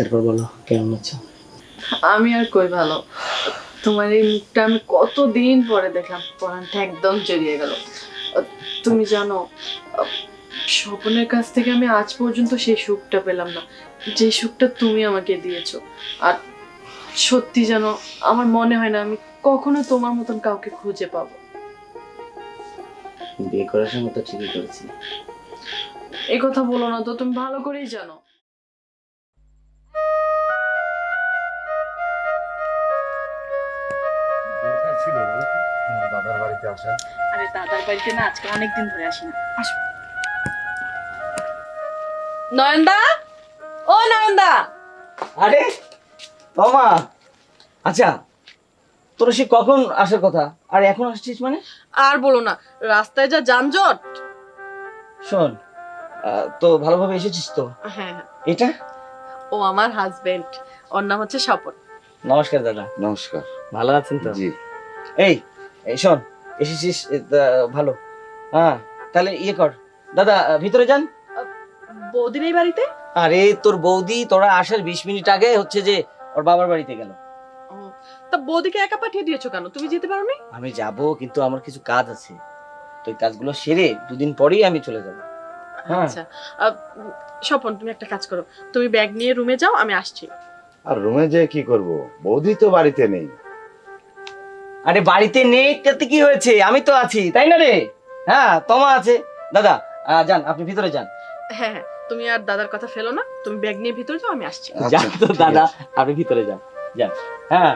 তারপর বলো কেমন আছো? আমি আর কই ভালো। তোমার এই মুখটা আমি কতদিন পরে দেখলাম পরানটা একদম জড়িয়ে গেল। তুমি জানো স্বপনের কাছ থেকে আমি আজ পর্যন্ত সেই সুখটা পেলাম না। যে সুখটা তুমি আমাকে দিয়েছ। আর সত্যি জানো আমার মনে হয় না আমি কখনো তোমার মতন কাউকে খুঁজে পাবো। বিয়ে করার সময় তো ঠিকই করেছি। এই কথা বলো না তো তুমি ভালো করেই জানো। দাদার আরে দাদার বাড়িতে না আজকে অনেকদিন ধরে আসি না। আসো। নয়নদা? ও নয়নদা। আরে তোমা আচ্ছা তোর সে কখন আসার কথা? আর এখন আসছিস মানে? আর বলো না রাস্তায় যা যানজট। শোন আহ, তো ভালোভাবে এসেছিস তো? হ্যাঁ হ্যাঁ। এটা? ও আমার হাজবেন্ড ওর নাম হচ্ছে স্বপন। নমস্কার দাদা। নমস্কার। ভালো আছেন তো? জি। এই এই শোন এসেছিস? ভালো। হ্যাঁ তাহলে ইয়ে কর। দাদা ভিতরে যান। বৌদির এই বাড়িতে? আরে তোর বৌদি তোরা আসার বিশ মিনিট আগে হচ্ছে যে ওর বাবার বাড়িতে গেল। তা বৌদিকে একা পাঠিয়ে দিয়েছ কেন? তুমি যেতে পারো নি আমি যাব কিন্তু আমার কিছু কাজ আছে। তো এই কাজগুলো সেরে দুদিন পরেই আমি চলে যাব। হ্যাঁ। আচ্ছা। স্বপন তুমি একটা কাজ করো। তুমি ব্যাগ নিয়ে রুমে যাও আমি আসছি। আর রুমে যে কি করব? বৌদি তো বাড়িতে নেই। আরে বাড়িতে নেই তাতে কি হয়েছে? আমি তো আছি তাই না রে? হ্যাঁ তোমা আছে। দাদা যান আপনি ভিতরে যান। হ্যাঁ হ্যাঁ তুমি আর দাদার কথা ফেলো না তুমি ব্যাগ নিয়ে ভিতরে যাও আমি আসছি। আচ্ছা, যান তো দাদা আপনি ভিতরে যান। যান। হ্যাঁ।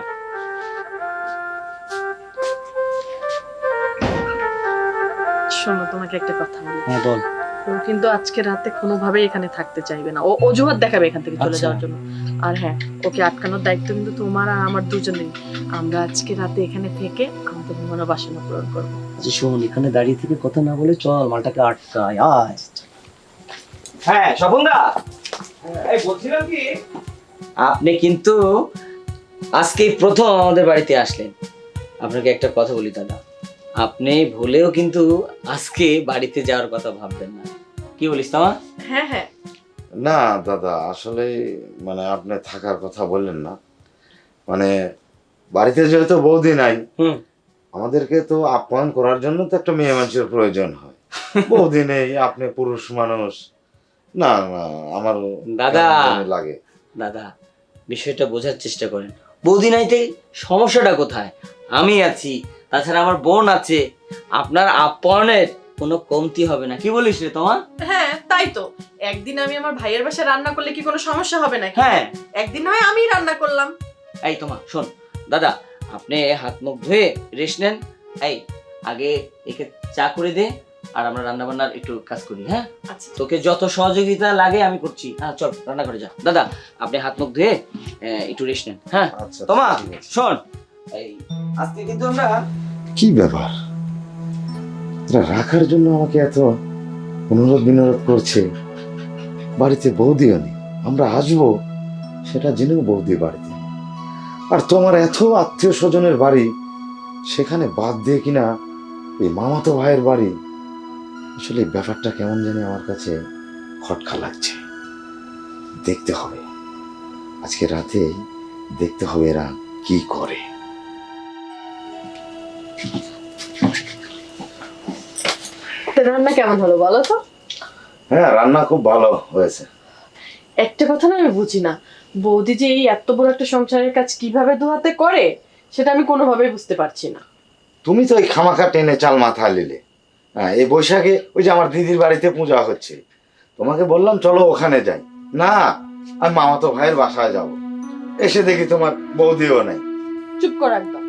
শোনো তোমাকে একটা কথা বলি। হ্যাঁ বল। ও কিন্তু আজকে রাতে কোনোভাবেই এখানে থাকতে চাইবে না। ও অজুহাত দেখাবে এখান থেকে চলে আচ্ছা। যাওয়ার জন্য। আর হ্যাঁ ওকে আটকানোর দায়িত্ব কিন্তু তোমার আর আমার দুজনেই আমরা আজকে রাতে এখানে থেকে আমাদের মনোবাসনা পূরণ করব। আচ্ছা শোন এখানে দাঁড়িয়ে থেকে কথা না বলে চল মালটাকে আটকায় আয়। হ্যাঁ স্বপনদা এই বলছিলাম কি? আপনি কিন্তু আজকেই প্রথম আমাদের বাড়িতে আসলেন। আপনাকে একটা কথা বলি দাদা। আপনি ভুলেও কিন্তু আজকে বাড়িতে যাওয়ার কথা ভাববেন না। কি বলিস তোমা? হ্যাঁ হ্যাঁ। না দাদা আসলে মানে আপনি থাকার কথা বললেন না। মানে বাড়িতে যেহেতু বৌদি নাই আমাদেরকে তো আপ্যায়ন করার জন্য তো একটা মেয়ে মানুষের প্রয়োজন হয়। বৌদি নেই আপনি পুরুষ মানুষ। না না আমার দাদা। লাগে। দাদা বিষয়টা বোঝার চেষ্টা করেন। বৌদি নাইতে সমস্যাটা কোথায়? আমি আছি তাছাড়া আমার বোন আছে। আপনার আপ্যায়নের কোনো কমতি হবে না। কি বলিস রে তোমার হ্যাঁ তাই তো। একদিন আমি আমার ভাইয়ের বাসায় রান্না করলে কি কোনো সমস্যা হবে নাকি? হ্যাঁ। একদিন হয় আমি রান্না করলাম। এই তোমা শোন। দাদা আপনি হাত মুখ ধুয়ে রেস্ট নেন। এই আগে একে চা করে দে আর আমরা রান্না বান্নার একটু কাজ করি হ্যাঁ? আচ্ছা। তোকে যত সহযোগিতা লাগে আমি করছি। হ্যাঁ চল রান্না করে যা। দাদা আপনি হাত মুখ ধুয়ে একটু রেস্ট নেন হ্যাঁ? আচ্ছা তোমা শোন। এই আজকে কিন্তু আমরা কি ব্যাপার? রাখার জন্য আমাকে এত অনুরোধ বিনোরোধ করছে। বাড়িতে বৌদিও নেই। আমরা আসব, সেটা জেনেও বৌদি বাড়িতে। আর তোমার এত আত্মীয় স্বজনের বাড়ি, সেখানে বাদ দিয়ে কিনা এই মামাতো ভাইয়ের বাড়ি? আসলে ব্যাপারটা কেমন জানি আমার কাছে খটকা লাগছে। দেখতে হবে। আজকে রাতে দেখতে হবে এরা কি করে। রান্না কেমন হলো বলো তো? হ্যাঁ রান্না খুব ভালো হয়েছে। একটা কথা না আমি বুঝি না। বৌদি যে এই এত বড় একটা সংসারের কাজ কীভাবে দুহাতে করে সেটা আমি কোনোভাবেই বুঝতে পারছি না। তুমি তো ওই খামাখা টেনে চাল মাথা নিলে। হ্যাঁ এই বৈশাখে ওই যে আমার দিদির বাড়িতে পূজা হচ্ছে। তোমাকে বললাম চলো ওখানে যাই। না আমি মামাতো ভাইয়ের বাসায় যাব। এসে দেখি তোমার বৌদিও নেই। চুপ কর একদম।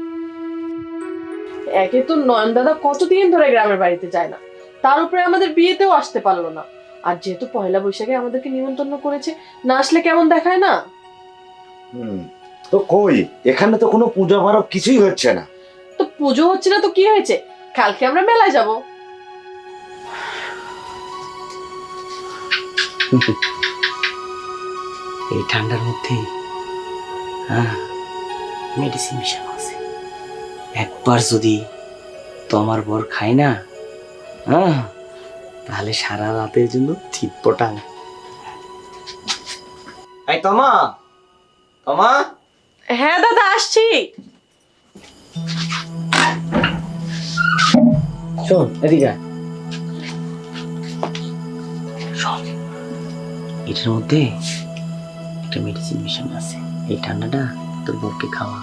একে তো নয়ন দাদা কতদিন ধরে গ্রামের বাড়িতে যায় না। তার উপরে আমাদের বিয়েতেও আসতে পারল না। আর যেহেতু পয়লা বৈশাখে আমাদেরকে নিমন্ত্রণ করেছে না আসলে কেমন দেখায় না? হুম তো কই এখানে তো কোনো পূজা পারব কিছুই হচ্ছে না। তো পুজো হচ্ছে না তো কি হয়েছে? কালকে আমরা মেলায় যাব। এই ঠান্ডার মধ্যে হ্যাঁ মেডিসিন মিশানো আছে। একবার যদি তোমার বর খায় না হ্যাঁ তাহলে সারা রাতের জন্য চিটপটাং এই তোমা তমা। হ্যাঁ দাদা আসছি। শোন এদিকে শোন এটার মধ্যে একটা মেডিসিন মিশানো আছে। এই ঠান্ডাটা তোর বউকে খাওয়া।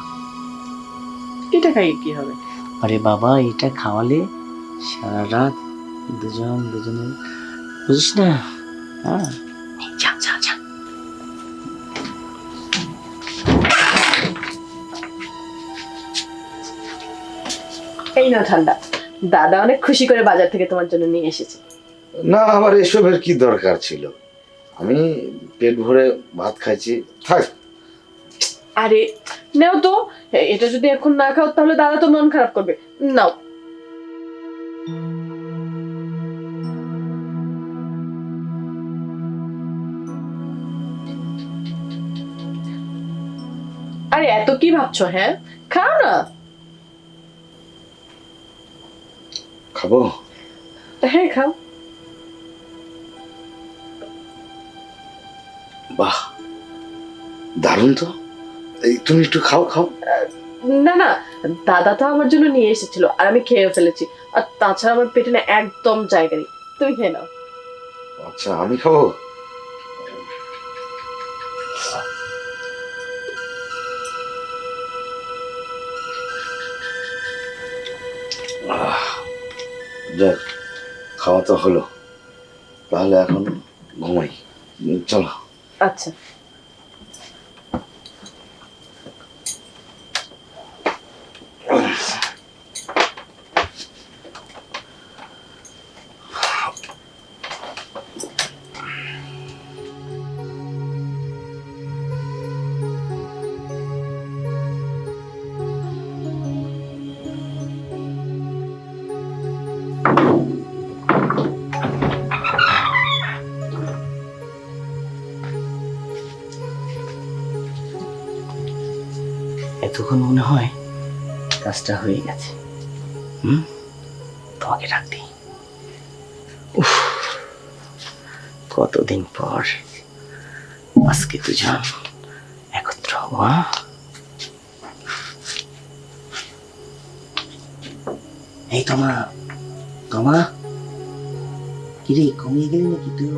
এটা খাই কি হবে। আরে বাবা এটা খাওয়ালে সারা রাত দুজন দুজনে বুঝিস না? হ্যাঁ। যা যা যা। এই না ঠান্ডা। দাদা অনেক খুশি করে বাজার থেকে তোমার জন্য নিয়ে এসেছে। না আমার এসবের কি দরকার ছিল? আমি পেট ভরে ভাত খাইছি। থাক। আরে নাও তো। এটা যদি এখন না খাও তাহলে দাদা তো মন খারাপ করবে। নাও। আরে এত কি ভাবছ হ্যাঁ? খাও না। খাব? হ্যাঁ খাও। বাহ দারুণ তো। এই তুমি একটু খাও খাও। না না দাদা তো আমার জন্য নিয়ে এসেছিল আর আমি খেয়ে ফেলেছি। আর তাছাড়া আমার পেটে না একদম জায়গা নেই। তুমি খেয়ে নাও। আচ্ছা আমি খাব? যাক খাওয়া তো হলো। তাহলে এখন ঘুমাই। চলো। আচ্ছা। মনে হয়। কাজটা হয়ে গেছে। হুম? তোমাকে ডাক দিই। উফ, কতদিন পর আজকে দুজন একত্র হব হ্যাঁ? এই তোমা তোমা কিরে কমিয়ে গেলি নাকি তুই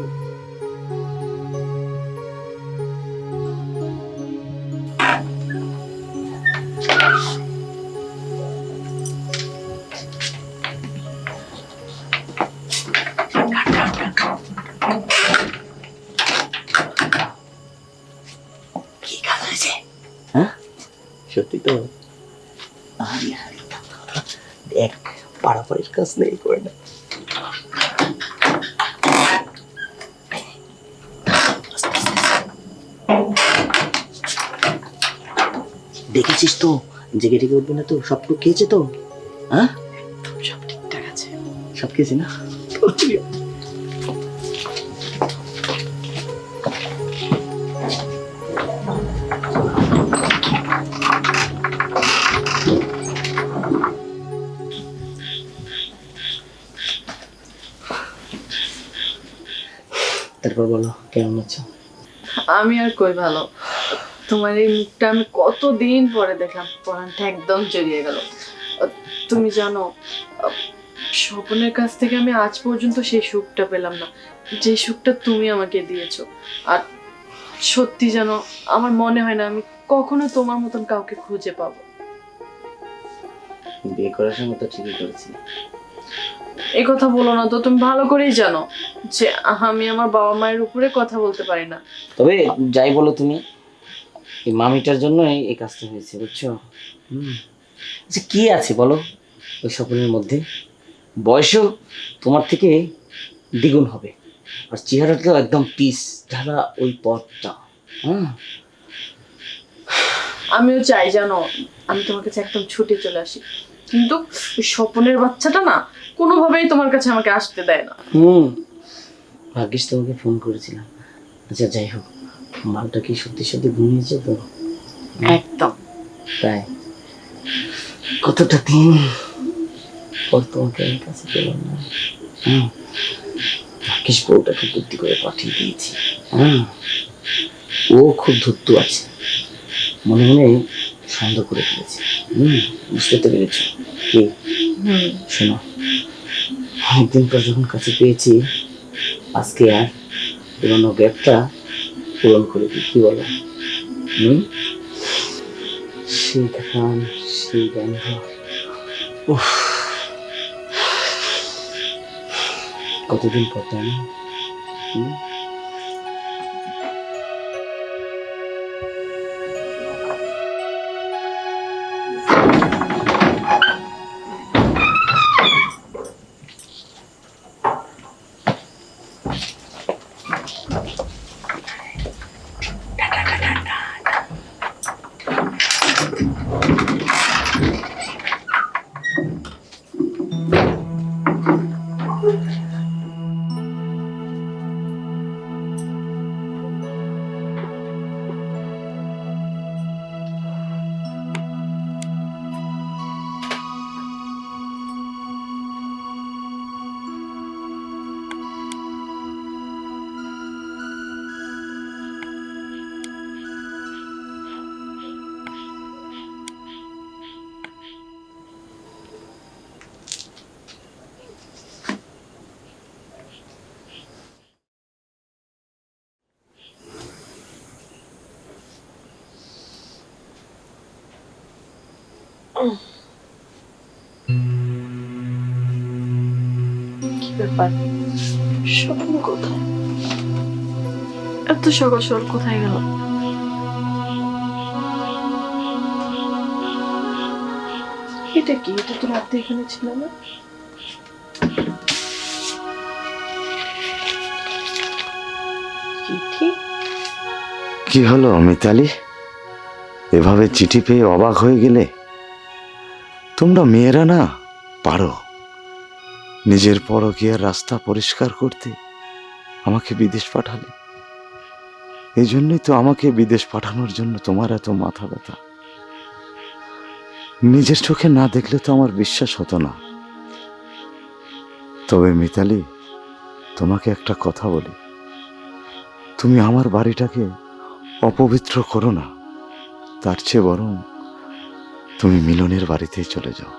সত্যি তো? আরে আরে, দেখ পাড়াপাড়ির কাজ নেই করে না। দেখেছিস তো? জেগে টেগে উঠবে না তো? সবটুকু খেয়েছে তো? হ্যাঁ? সব ঠিকঠাক আছে। সব খেয়েছি না? তারপর বলো কেমন আছো? আমি আর কই ভালো। তোমার এই মুখটা আমি কতদিন পরে দেখলাম পরানটা একদম জড়িয়ে গেল। তুমি জানো স্বপনের কাছ থেকে আমি আজ পর্যন্ত সেই সুখটা পেলাম না যে সুখটা তুমি আমাকে দিয়েছ। আর সত্যি যেন আমার মনে হয় না আমি কখনো তোমার মতন কাউকে খুঁজে পাবো। বিয়ে করার সময় তো ঠিকই করেছি। এই কথা বলো না তো তুমি ভালো করেই জানো যে আমি আমার বাবা মায়ের উপরে কথা বলতে পারি না। তবে যাই বলো তুমি এই মামিটার জন্য এই কাজটা হয়েছে বুঝছ? আচ্ছা কি আছে বলো ওই স্বপ্নের মধ্যে? বয়সও তোমার থেকে দ্বিগুণ হবে আর চেহারাটাও একদম পিস ঢালা ওই পথটা হুম। আমিও চাই জানো আমি তোমার কাছে একদম ছুটে চলে আসি। কিন্তু ওই স্বপনের বাচ্চাটা না কোনোভাবেই তোমার কাছে আমাকে আসতে দেয় না। হুম। ভাগ্যিস তোমাকে ফোন করেছিলাম। আচ্ছা যাই হোক মালটা কি সত্যি সত্যি ঘুমিয়েছে তো? একদম। তাই? কতটা দিন পর তোমাকে আমি কাছে পেলাম না। হুম। ভাগ্যিস বউটাকে বুদ্ধি করে পাঠিয়ে দিয়েছি। হুম। ও খুব ধূর্ত আছে। মনে মনে সন্দেহ করে ফেলেছি। হুম বুঝতে পেরেছি? কি? শোনো অনেকদিন পর যখন কাছে পেয়েছি আজকে আর পুরোনো গ্যাপটা পূরণ করে দিই কি বলো? হুম? সেই গান সেই গন্ধ উফ। কতদিন পর তাই না? হুম? এত সকাল সকাল কোথায় গেল? এটা কি? এটা তো রাতে এখানে ছিল না? কি হলো মিতালি? এভাবে চিঠি পেয়ে অবাক হয়ে গেলে? তোমরা মেয়েরা না, পারো। নিজের পরকীয়ার রাস্তা পরিষ্কার করতে আমাকে বিদেশ পাঠালে। এই জন্যই তো আমাকে বিদেশ পাঠানোর জন্য তোমার এত মাথা ব্যথা। নিজের চোখে না দেখলে তো আমার বিশ্বাস হতো না। তবে মিতালি, তোমাকে একটা কথা বলি। তুমি আমার বাড়িটাকে অপবিত্র করো না। তার চেয়ে বরং তুমি মিলনের বাড়িতেই চলে যাও।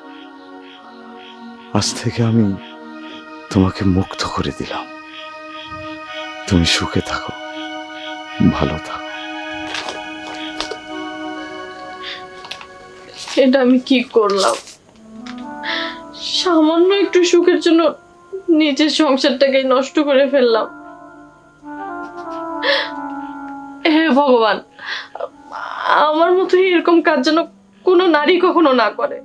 আজ থেকে আমি তোমাকে মুক্ত করে দিলাম। তুমি সুখে থাকো, ভালো থাকো। এটা আমি কি করলাম? সামান্য একটু সুখের জন্য নিজের সংসারটাকে নষ্ট করে ফেললাম। হে ভগবান, আমার মতো এরকম কাজ যেন কোনো নারী কখনো না করে।